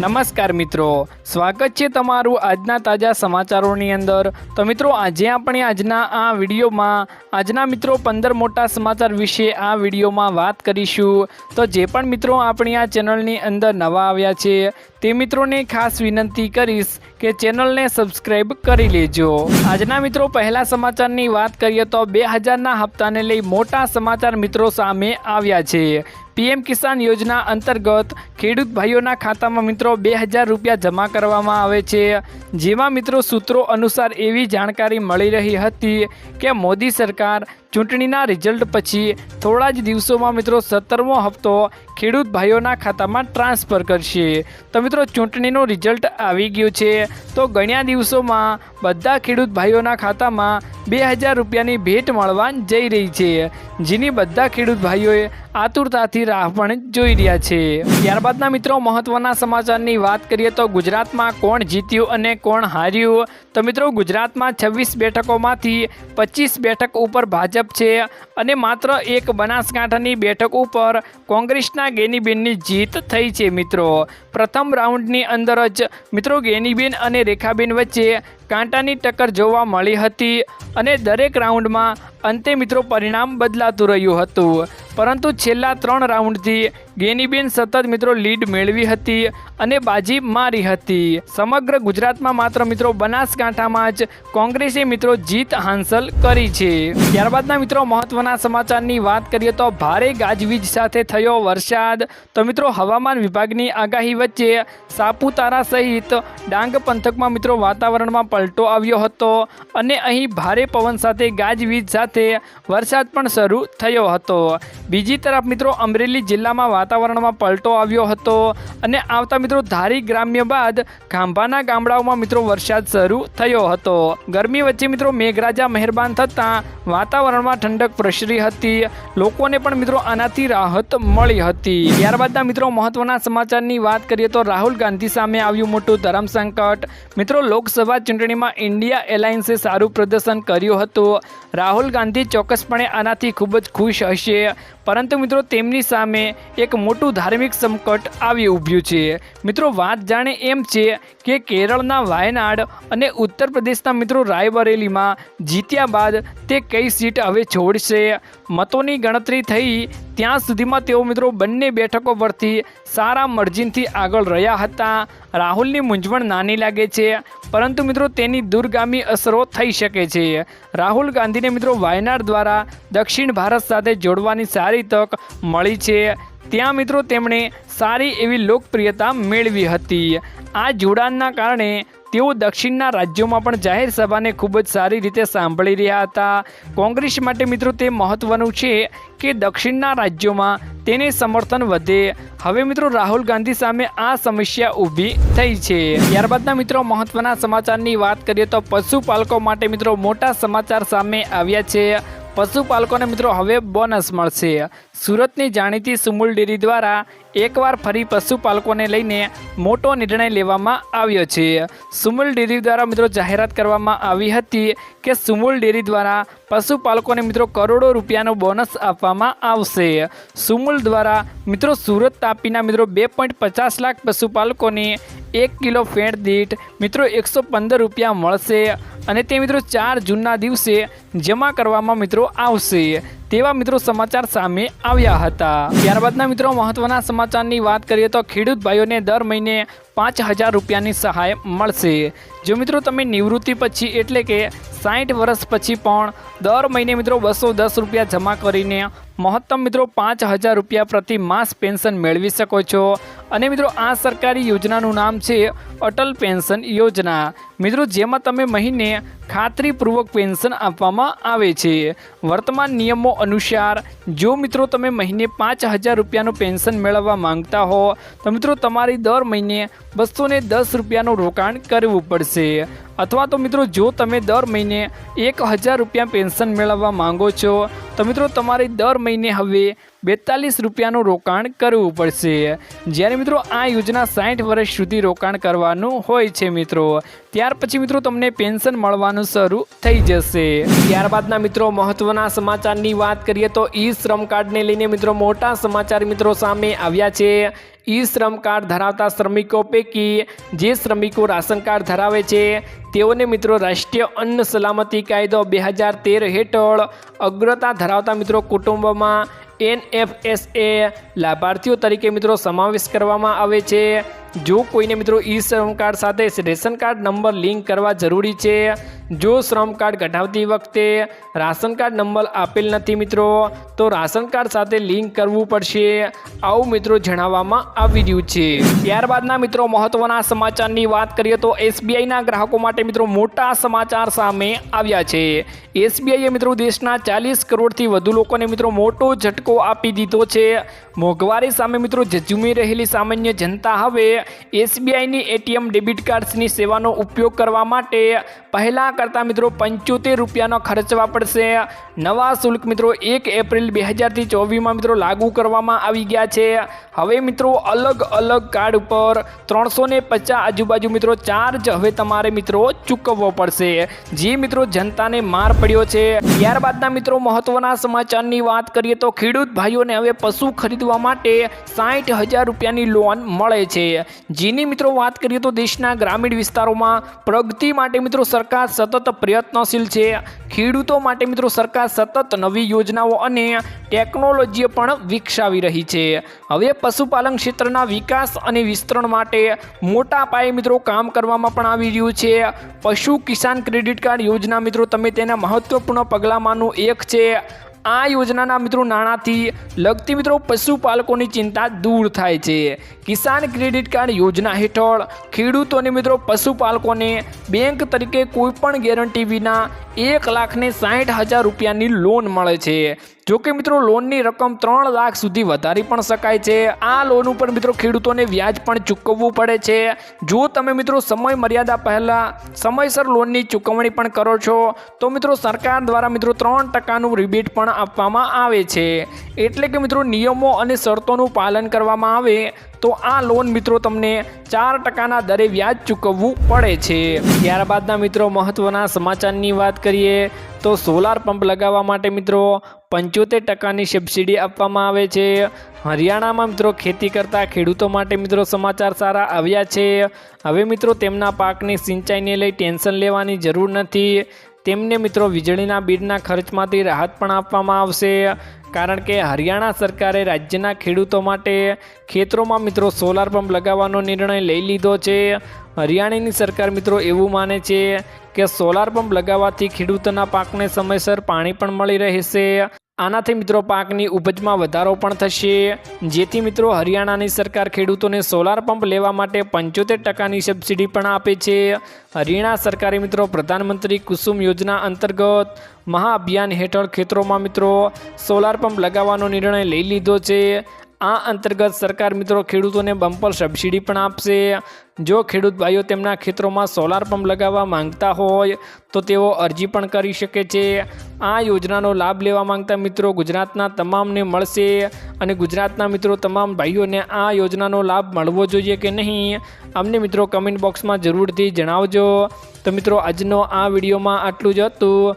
નમસ્કાર મિત્રો, સ્વાગત છે તમારું આજના તાજા સમાચારોની અંદર. તો મિત્રો, આજે આપણે આજના આ વિડીયોમાં, આજના મિત્રો પંદર મોટા સમાચાર વિશે આ વિડીયોમાં વાત કરીશું. તો જે પણ મિત્રો આપણી આ ચેનલની અંદર નવા આવ્યા છે, તે મિત્રોને ખાસ વિનંતી કરીશ કે ચેનલને સબસ્ક્રાઈબ કરી લેજો. આજના મિત્રો, પહેલા સમાચારની વાત કરીએ તો બે હજારના હપ્તાને લઈ મોટા સમાચાર મિત્રો સામે આવ્યા છે. પીએમ કિસાન યોજના અંતર્ગત ખેડૂત ભાઈઓના ખાતામાં મિત્રો બે હજાર રૂપિયા જમા કરવામાં આવે છે. જેમાં મિત્રો સૂત્રો અનુસાર એવી જાણકારી મળી રહી હતી કે મોદી સરકાર ચૂંટણીના રિઝલ્ટ પછી થોડા જ દિવસોમાં મિત્રો સત્તરમો હપ્તો ખેડૂત ભાઈઓના ખાતામાં ટ્રાન્સફર કરશે. તો મિત્રો ચૂંટણીનું રિઝલ્ટ આવી ગયું છે. તો ગણ્યા દિવસોમાં બધા ખેડૂત ભાઈઓના ખાતામાં બે હજાર રૂપિયાની ભેટ મળવા જઈ રહી છે. જેની બધા ખેડૂત ભાઈઓએ આતુરતાથી રાહ પણ જોઈ રહ્યા છે. ત્યારબાદના મિત્રો મહત્વના સમાચારની વાત કરીએ તો ગુજરાતમાં કોણ જીત્યું અને કોણ હાર્યું? તો મિત્રો ગુજરાતમાં છવ્વીસ બેઠકોમાંથી પચીસ બેઠક ઉપર ભાજપ છે અને માત્ર એક બનાસકાંઠાની બેઠક ઉપર કોંગ્રેસના ગેનીબેનની જીત થઈ છે મિત્રો. પ્રથમ રાઉન્ડની અંદર જ મિત્રો ગેનીબેન અને રેખાબેન વચ્ચે કાંટાની ટક્કર જોવા મળી હતી અને દરેક રાઉન્ડમાં અંતે મિત્રો પરિણામ બદલાતું રહ્યું હતું. પરંતુ છેલ્લા ત્રણ રાઉન્ડથી ગેનીબેન સતત મિત્રો લીડ મેળવી હતી અને બાજી મારી હતી. સમગ્ર ગુજરાતમાં માત્ર મિત્રો બનાસકાંઠામાં જ કોંગ્રેસે મિત્રો જીત હાંસલ કરી છે. ત્યારબાદના મિત્રો મહત્વના સમાચારની વાત કરીએ તો ભારે ગાજવીજ સાથે થયો વરસાદ. તો મિત્રો હવામાન વિભાગની આગાહી વચ્ચે સાપુતારા સહિત ડાંગ પંથકમાં મિત્રો વાતાવરણમાં પલટો આવ્યો હતો અને અહીં ભારે પવન સાથે ગાજવીજ સાથે વરસાદ પણ શરૂ થયો હતો. બીજી તરફ મિત્રો અમરેલી જિલ્લામાં વાતાવરણમાં પલટો આવ્યો હતો અને આવતા મિત્રો ધારી ગ્રામ્ય બાદ ખાંભાના ગામડાઓમાં મિત્રો વરસાદ શરૂ થયો હતો. ગરમી વચ્ચે મિત્રો મેઘરાજા મહેરબાન થતાં વાતાવરણમાં ઠંડક પ્રસરી હતી. લોકોને પણ મિત્રો આનાથી રાહત મળી હતી. ત્યારબાદના મિત્રો મહત્વના સમાચારની વાત કરીએ તો રાહુલ ગાંધી સામે આવ્યું મોટું ધર્મ સંકટ. મિત્રો લોકસભા ચૂંટણીમાં ઇન્ડિયા એલાયન્સે સારું પ્રદર્શન કર્યું હતું. રાહુલ ગાંધી ચોક્કસપણે આનાથી ખૂબ જ ખુશ હશે. પરંતુ મિત્રો તેમની સામે એક મોટું ધાર્મિક સંકટ આવી ઊભ્યું છે. મિત્રો, વાત જાણે એમ છે કે કેરળના વાયનાડ અને ઉત્તર પ્રદેશના મિત્રો રાયબરેલીમાં જીત્યા બાદ તે કઈ સીટ હવે છોડશે? મતોની ગણતરી થઈ ત્યાં સુધીમાં તેઓ મિત્રો બંને બેઠકો પરથી સારા મર્જિનથી આગળ રહ્યા હતા. રાહુલની મૂંઝવણ નાની લાગે છે, પરંતુ મિત્રો તેની દૂરગામી અસરો થઈ શકે છે. રાહુલ ગાંધીને મિત્રો વાયનાડ દ્વારા દક્ષિણ ભારત સાથે જોડવાની સારી તક મળી છે. ત્યાં મિત્રો તેમણે સારી એવી લોકપ્રિયતા મેળવી હતી. આ જોડાણના કારણે તેઓ દક્ષિણના રાજ્યોમાં પણ જાહેર સભાને ખૂબ જ સારી રીતે સાંભળી રહ્યા હતા. કોંગ્રેસ માટે મિત્રો તે મહત્વનું છે કે દક્ષિણના રાજ્યોમાં તેને સમર્થન વધે. હવે મિત્રો રાહુલ ગાંધી સામે આ સમસ્યા ઊભી થઈ છે. ત્યારબાદના મિત્રો મહત્વના સમાચારની વાત કરીએ તો પશુપાલકો માટે મિત્રો મોટા સમાચાર સામે આવ્યા છે. પશુપાલકોને મિત્રો હવે બોનસ મળશે. સુરતની જાણીતી સુમૂલ ડેરી દ્વારા એકવાર ફરી પશુપાલકોને લઈને મોટો નિર્ણય લેવામાં આવ્યો છે. સુમૂલ ડેરી દ્વારા મિત્રો જાહેરાત કરવામાં આવી હતી કે સુમૂલ ડેરી દ્વારા પશુપાલકોને મિત્રો કરોડો રૂપિયાનો બોનસ આપવામાં આવશે. સુમૂલ દ્વારા મિત્રો સુરત તાપીના મિત્રો બે પચાસ લાખ પશુપાલકોને એક કિલો ફેણ દીઠ મિત્રો એકસો પંદર રૂપિયા મળશે. અને તે મિત્રો ચાર જૂનના દિવસે જમા કરવામાં મિત્રો આવશે. તેવા મિત્રો સમાચાર સામે આવ્યા હતા. ત્યારબાદના મિત્રો મહત્વના સમાચારની વાત કરીએ તો ખેડૂત ભાઈઓને દર મહિને પાંચ હજાર રૂપિયાની સહાય મળશે. જો મિત્રો તમે નિવૃત્તિ પછી એટલે કે સાઠ વર્ષ પછી પણ દર મહિને મિત્રો બસો દસ રૂપિયા જમા કરીને મહત્તમ મિત્રો પાંચ હજાર રૂપિયા પ્રતિ માસ પેન્શન મેળવી શકો છો. અને મિત્રો આ સરકારી યોજનાનું નામ છે અટલ પેન્શન યોજના. મિત્રો જેમાં તમે મહિને ખાતરીપૂર્વક પેન્શન આપવામાં આવે છે. વર્તમાન નિયમો અનુસાર જો મિત્રો તમે મહિને પાંચ હજાર રૂપિયાનું પેન્શન મેળવવા માંગતા હો, તો મિત્રો તમારી દર મહિને બસો દસ રૂપિયાનું રોકાણ કરવું પડશે. અથવા તો મિત્રો જો તમે દર મહિને એક હજાર રૂપિયા પેન્શન મેળવવા માંગો છો, તો મિત્રો તમારે દર મહિને હવે બેતાલીસ રૂપિયાનું રોકાણ કરવું પડશે. જ્યારે મિત્રો આ યોજના સાઠ વર્ષ સુધી રોકાણ કરવાનું હોય છે મિત્રો. ત્યાર પછી મિત્રો તમને પેન્શન મળવાનું શરૂ થઈ જશે. ત્યારબાદના મિત્રો મહત્વના સમાચારની વાત કરીએ તો ઈ શ્રમ કાર્ડને લઈને મિત્રો મોટા સમાચાર મિત્રો સામે આવ્યા છે. ઈ શ્રમ કાર્ડ ધરાવતા શ્રમિકો પૈકી જે શ્રમિકો રાશન કાર્ડ ધરાવે છે, તેઓને મિત્રો રાષ્ટ્રીય અન્ન સલામતી કાયદો બે હજાર તેર હેઠળ અગ્રતા ધરાવતા મિત્રો કુટુંબમાં એનએફએસએ લાભાર્થીઓ તરીકે મિત્રો સમાવેશ કરવામાં આવે છે. જો કોઈને મિત્રો ઈ શ્રમ કાર્ડ સાથે રેશન કાર્ડ નંબર લિંક કરવા જરૂરી છે જો શ્રમ કાર્ડ કઢાવતી વખતે રાશન કાર્ડ નંબર આપેલ નથી મિત્રો, તો રાશન કાર્ડ સાથે લિંક કરવું પડશે. આવું મિત્રો જણાવવામાં આવી રહ્યું છે. ત્યારબાદના મિત્રો મહત્વના સમાચારની વાત કરીએ તો એસબીઆઈના ગ્રાહકો માટે મિત્રો મોટા સમાચાર સામે આવ્યા છે. એસબીઆઈએ મિત્રો દેશના ચાલીસ કરોડથી વધુ લોકોને મિત્રો મોટો ઝટકો આપી દીધો છે. મોંઘવારી સામે મિત્રો ઝઝુમી રહેલી સામાન્ય જનતા હવે એસબીઆઈની એટીએમ ડેબિટ કાર્ડ્સની સેવાનો ઉપયોગ કરવા માટે પહેલાં કરતાં મિત્રો પંચોતેર રૂપિયાનો ખર્ચવા પડશે નવા શુલ્ક મિત્રો એક એપ્રિલ બે હજારથી ચોવીસમાં મિત્રો લાગુ કરવામાં આવી ગયા છે. હવે મિત્રો અલગ અલગ કાર્ડ ઉપર ત્રણસો ને પચાસ આજુબાજુ મિત્રો ચાર્જ હવે તમારે મિત્રો ચૂકવવો પડશે. જે મિત્રો જનતાને માર પડ્યો છે. ત્યારબાદના મિત્રો મહત્વના સમાચારની વાત કરીએ તો ખેડૂત ભાઈઓને હવે પશુ ખરીદવા માટે સાઠ હજાર રૂપિયાની લોન મળે છે. જેની મિત્રો વાત કરીએ તો દેશના ગ્રામીણ વિસ્તારોમાં પ્રગતિ માટે મિત્રો સરકાર સતત પ્રયત્નશીલ છે. ખેડૂતો માટે મિત્રો સરકાર સતત નવી યોજનાઓ અને ટેકનોલોજી પણ વિકસાવી રહી છે. હવે પશુપાલન ક્ષેત્રના વિકાસ અને વિસ્તરણ માટે મોટા પાયે મિત્રો કામ કરવામાં પણ આવી રહ્યું છે. પશુ કિસાન ક્રેડિટ કાર્ડ યોજના મિત્રો તમે તેના મહત્વપૂર્ણ પગલાંમાંનું એક છે. આ યોજનાના મિત્રો નાણાંથી લગતી મિત્રો પશુપાલકોની ચિંતા દૂર થાય છે. કિસાન ક્રેડિટ કાર્ડ યોજના હેઠળ ખેડૂતોને મિત્રો પશુપાલકોને બેંક તરીકે કોઈપણ ગેરંટી વિના એક લાખને સાઠ હજાર રૂપિયાની લોન મળે છે. જોકે મિત્રો લોનની રકમ ત્રણ લાખ સુધી વધારી પણ શકાય છે. આ લોન ઉપર મિત્રો ખેડૂતોને વ્યાજ પણ ચૂકવવું પડે છે. જો તમે મિત્રો સમય મર્યાદા પહેલાં સમયસર લોનની ચૂકવણી પણ કરો છો, તો મિત્રો સરકાર દ્વારા મિત્રો ત્રણ ટકાનું રિબેટ પણ આપવામાં આવે છે. એટલે કે મિત્રો, નિયમો અને શરતોનું પાલન કરવામાં આવે તો આ લોન મિત્રો તમને ચાર ટકાના દરે વ્યાજ ચૂકવવું પડે છે. ત્યારબાદના મિત્રો મહત્ત્વના સમાચારની વાત કરીએ તો સોલાર પંપ લગાવવા માટે મિત્રો પંચોતેર ટકાની સબસિડી આપવામાં આવે છે. હરિયાણામાં મિત્રો ખેતી કરતા ખેડૂતો માટે મિત્રો સમાચાર સારા આવ્યા છે. હવે મિત્રો, તેમના પાકની સિંચાઈને લઈ ટેન્શન લેવાની જરૂર નથી. તેમને મિત્રો વીજળીના બિલના ખર્ચમાંથી રાહત પણ આપવામાં આવશે. કારણ કે હરિયાણા સરકારે રાજ્યના ખેડૂતો માટે ખેતરોમાં મિત્રો સોલાર પંપ લગાવવાનો નિર્ણય લઈ લીધો છે. હરિયાણાની સરકાર મિત્રો એવું માને છે કે સોલાર પંપ લગાવવાથી ખેડૂતોના પાકને સમયસર પાણી પણ મળી રહેશે. આનાથી મિત્રો પાકની ઉપજમાં વધારો પણ થશે. જેથી મિત્રો હરિયાણાની સરકાર ખેડૂતોને સોલાર પંપ લેવા માટે પંચોતેર ટકાની સબસિડી પણ આપે છે. હરિયાણા સરકારે મિત્રો પ્રધાનમંત્રી કુસુમ યોજના અંતર્ગત મહાઅભિયાન હેઠળ ખેતરોમાં મિત્રો સોલાર પંપ લગાવવાનો નિર્ણય લઈ લીધો છે. આ અંતર્ગત સરકાર મિત્રો ખેડૂતોને બમ્પર સબસિડી પણ આપશે. જો ખેડૂત ભાઈઓ તેમના ખેતરોમાં સોલાર પંપ લગાવવા માંગતા હોય, તો તેઓ અરજી પણ કરી શકે છે. આ યોજનાનો લાભ લેવા માંગતા મિત્રો ગુજરાતના તમામને મળશે અને ગુજરાતના મિત્રો તમામ ભાઈઓને આ યોજનાનો લાભ મળવો જોઈએ કે નહીં? અમને મિત્રો કમેન્ટ બોક્સમાં જરૂરથી જણાવજો. તો મિત્રો આજનો આ વિડીયોમાં આટલું જ હતું.